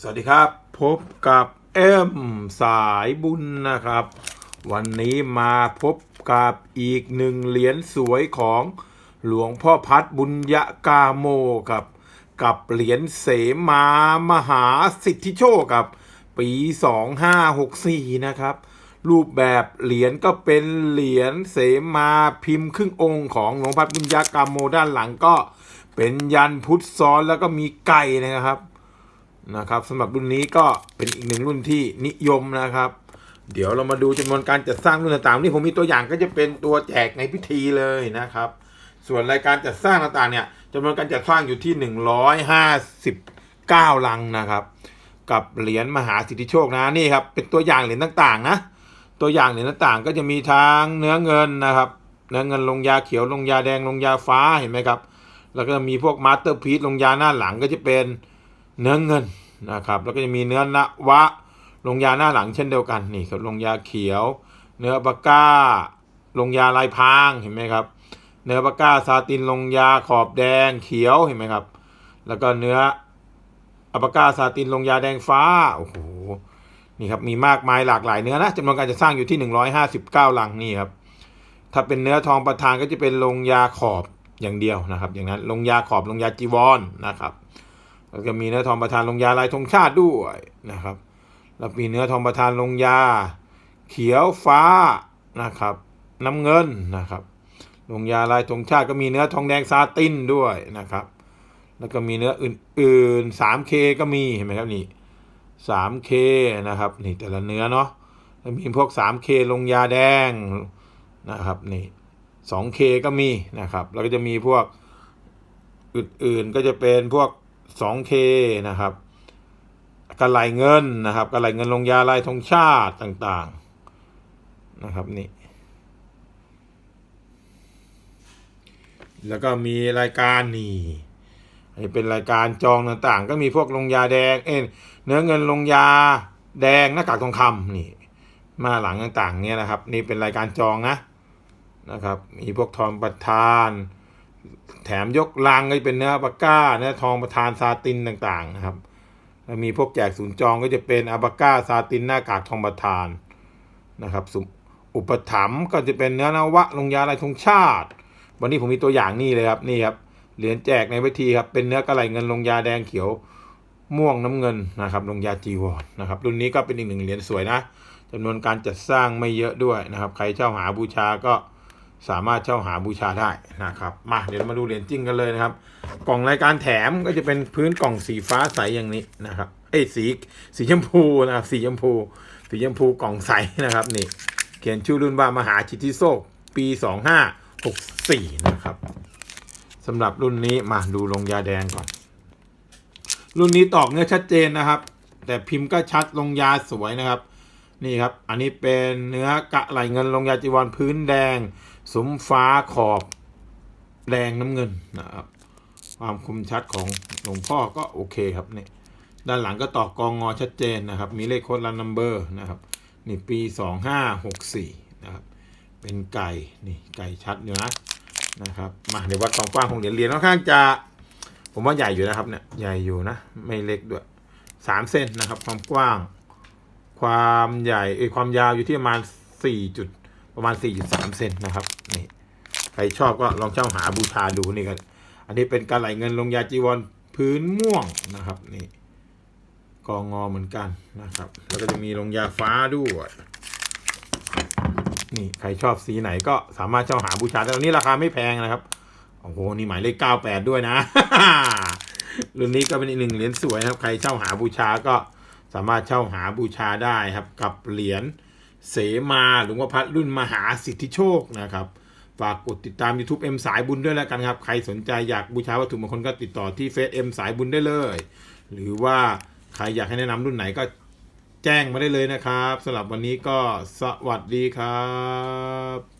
สวัสดีครับ พบกับเอ็มสายบุญนะครับ วันนี้มาพบกับอีกหนึ่งเหรียญสวยของหลวงพ่อพัดบุญยะกาโมครับ กับเหรียญเสมามหาสิทธิโชคครับ ปี 2564 นะครับ รูปแบบเหรียญก็เป็นเหรียญเสมาพิมพ์ครึ่งองค์ของหลวงพ่อพัดบุญยะกาโมด้านหลังก็เป็นยันพุทธซ้อนแล้วก็มีไก่นะครับ นะครับสำหรับรุ่นนี้ก็เป็นอีกหนึ่งรุ่นที่นิยมนะครับ เดี๋ยวเรามาดูจำนวนการจัดสร้างรุ่นต่างๆนี่ผมมีตัวอย่างก็จะเป็นตัวแจกในพิธีเลยนะครับ ส่วนรายการจัดสร้างต่างๆเนี่ยจำนวนการจัดสร้างอยู่ที่ 159 ลังนะครับ กับเหรียญมหาสิทธิโชคนะนี่ครับเป็นตัวอย่างเหรียญต่างๆนะตัวอย่างเหรียญต่างๆ ก็จะมีทางเนื้อเงินนะครับ เนื้อเงินลงยาเขียวลงยาแดงลงยาฟ้าเห็นไหมครับ แล้วก็มีพวกมาสเตอร์พีซลงยาหน้าหลังก็จะเป็น เนื้อเงินนะครับ แล้วก็จะมีเนื้อนะวะ ลงยาหน้าหลังเช่นเดียวกันนี่ครับลงยาเขียว เนื้อปาก้า ลงยาลายพรางเห็นไหมครับ เนื้อปาก้าซาตินลงยาขอบแดงเขียวเห็นไหมครับ แล้วก็เนื้ออัปากาซาตินลงยาแดงฟ้าโอ้โหนี่ครับมีมากมายหลากหลายเนื้อนะจำนวนการจะสร้างอยู่ที่ 159 ลังนี่ครับถ้าเป็นเนื้อทองประธานก็จะเป็นลงยาขอบอย่างเดียวนะครับ อย่างนั้นลงยาขอบลงยาจีวรนะครับ แล้วก็มีเนื้อทองประธานลงยาลายธงชาติด้วยนะครับแล้วมีเนื้อทองประธานลงยา เขียวฟ้านะครับน้ำเงินนะครับ ลงยาลายธงชาติก็มีเนื้อทองแดงซาตินด้วยนะครับ แล้วก็มีเนื้ออื่นๆ 3K ก็มีเห็นไหมครับนี่ 3K นะครับนี่แต่ละเนื้อเนาะแล้วมีพวก 3K ลงยาแดงนะครับนี่ 2K ก็มีนะครับ แล้วก็จะมีพวกอื่นๆก็จะเป็นพวก 2K นะครับกระไหลเงินนะครับกระไหลเงินลงยาลายธงชาติต่างๆนะครับนี่แล้วก็มีรายการนี่อันนี้เป็นรายการจองต่างๆ ก็มีพวกลงยาแดงเอ้ยเนื้อเงินลงยาแดงหน้ากากทองคำนี่ มาหลังต่างๆ เนี่ยนะครับ นี่เป็นรายการจองนะนะครับ มีพวกทองประธาน แถมยกลังก็จะเป็นเนื้อปากก้าเนื้อทองประธานซาตินต่างๆนะครับแล้วมีพวกแจกศูนย์จองก็จะเป็นอาบาก้าซาตินหน้ากากทองประธานนะครับอุปถัมภ์ก็จะเป็นเนื้อนวะลงยาลายธงชาติ วันนี้ผมมีตัวอย่างนี่เลยครับนี่ครับเหรียญแจกในวิธีครับเป็นเนื้อกระไหลเงินลงยาแดงเขียวม่วงน้ำเงินนะครับลงยาจีวรนะครับรุ่นนี้ก็เป็นอีกหนึ่งเหรียญสวยนะจำนวนการจัดสร้างไม่เยอะด้วยนะครับ ใครเช่าหาบูชาก็ สามารถเช่าหาบูชาได้นะครับมาเดี๋ยวเรามาดูเหรียญจริงกันเลยนะครับ กล่องรายการแถมก็จะเป็นพื้นกล่องสีฟ้าใสอย่างนี้นะครับเอ้สีสีชมพูนะครับสีชมพู สีชมพูกล่องใสนะครับนี่เขียนชื่อรุ่นว่ามหาชิติโซกปี2564นะครับสำหรับรุ่นนี้มาดูลงยาแดงก่อน รุ่นนี้ตอกเนื้อชัดเจนนะครับ แต่พิมพ์ก็ชัดลงยาสวยนะครับ นี่ครับ อันนี้เป็นเนื้อกะไหลเงินลงยาจีวรพื้นแดงสมฟ้าขอบแดงน้ำเงินนะครับ ความคมชัดของหลวงพ่อก็โอเคครับนี่ด้านหลังก็ตอกกองงอชัดเจนนะครับ มีเลขโค้ดรันนัมเบอร์นะครับ นี่ปี 2564 นะครับ เป็นไก่นี่ไก่ชัดอยู่นะนะครับ มาเดี๋ยววัดความกว้างของเหรียญเหรียญค่อนข้างจะ ผมว่าใหญ่อยู่นะครับเนี่ยใหญ่อยู่นะ ไม่เล็กด้วยสามเซนนะครับความกว้าง ความใหญ่เอความยาวอยู่ที่ประมาณสี่จุดประมาณสี่จุดสามเซนนะครับนี่ใครชอบก็ลองเช่าหาบูชาดูนี่กันอันนี้เป็นการไหลเงินลงยาจีวรพื้นม่วงนะครับนี่กองงอเหมือนกันนะครับ แล้วก็จะมีลงยาฟ้าด้วยนี่ใครชอบสีไหนก็สามารถเช่าหาบูชาได้ตอนนี้ราคาไม่แพงนะครับโอ้โหนี่หมายเลข 98 ด้วยนะรุ่นนี้ก็เป็นอีกหนึ่งเหรียญสวยนะครับ ใครเช่าหาบูชาก็ สามารถเช่าหาบูชาได้ครับ กับเหรียญเสมาหลวงพ่อพัดรุ่นมหาสิทธิโชคนะครับฝากกดติดตาม YouTube เอ็มสายบุญด้วยแล้วกันครับ ใครสนใจอยากบูชาวัตถุมงคลก็ติดต่อที่เฟซเอ็มสายบุญได้เลย หรือว่าใครอยากให้แนะนำรุ่นไหนก็แจ้งมาได้เลยนะครับสำหรับวันนี้ก็สวัสดีครับ